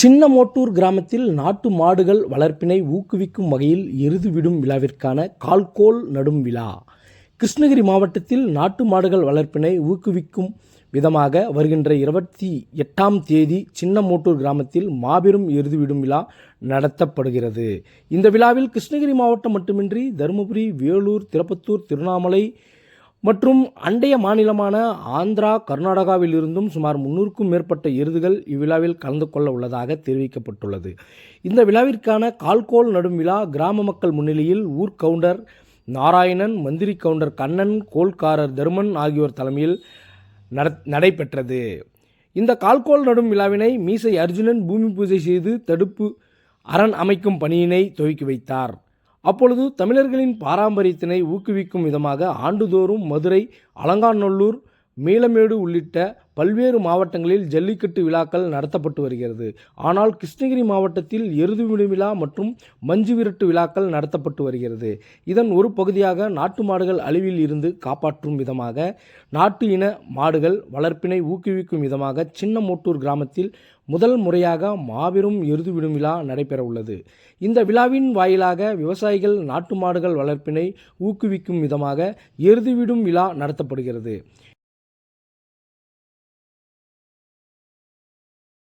சின்னமோட்டூர் கிராமத்தில் நாட்டு மாடுகள் வளர்ப்பினை ஊக்குவிக்கும் வகையில் எருது விடும் விழாவிற்கான கால்கோல் நடும் விழா. கிருஷ்ணகிரி மாவட்டத்தில் நாட்டு மாடுகள் வளர்ப்பினை ஊக்குவிக்கும் விதமாக வருகின்ற இருபத்தி எட்டாம் தேதி சின்னமோட்டூர் கிராமத்தில் மாபெரும் எருது விடும் விழா நடத்தப்படுகிறது. இந்த விழாவில் கிருஷ்ணகிரி மாவட்டம் மட்டுமின்றி தருமபுரி வேலூர் திருப்பத்தூர் திருவண்ணாமலை மற்றும் அண்டைய மாநிலமான ஆந்திரா கர்நாடகாவில் இருந்தும் சுமார் முன்னூறுக்கும் மேற்பட்ட எருதுகள் இவ்விழாவில் கலந்து கொள்ள உள்ளதாக தெரிவிக்கப்பட்டுள்ளது. இந்த விழாவிற்கான கால்கோல் நடும் விழா கிராம மக்கள் முன்னிலையில் ஊர் கவுண்டர் நாராயணன் மந்திரி கவுண்டர் கண்ணன் கோல்காரர் தருமன் ஆகியோர் தலைமையில் நட நடைபெற்றது. இந்த கால்கோல் நடும் விழாவினை மீசை அர்ஜுனன் பூமி பூஜை செய்து தடுப்பு அரண் அமைக்கும் பணியினை துவக்கி வைத்தார். அப்பொழுது தமிழர்களின் பாரம்பரியத்தினை ஊக்குவிக்கும் விதமாக ஆண்டுதோறும் மதுரை அலங்காநல்லூர் மீளமேடு உள்ளிட்ட பல்வேறு மாவட்டங்களில் ஜல்லிக்கட்டு விழாக்கள் நடத்தப்பட்டு வருகிறது. ஆனால் கிருஷ்ணகிரி மாவட்டத்தில் எருது விடும் விழா மற்றும் மஞ்சு விரட்டு விழாக்கள் நடத்தப்பட்டு வருகிறது. இதன் ஒரு பகுதியாக நாட்டு மாடுகள் அழிவில் இருந்து காப்பாற்றும் விதமாக நாட்டு இன மாடுகள் வளர்ப்பினை ஊக்குவிக்கும் விதமாக சின்னமோட்டூர் கிராமத்தில் முதல் முறையாக மாபெரும் எருது விடும் விழா நடைபெற உள்ளது இந்த விழாவின் வாயிலாக விவசாயிகள் நாட்டு மாடுகள் வளர்ப்பினை ஊக்குவிக்கும் விதமாக எருது விடும் விழா நடத்தப்படுகிறது.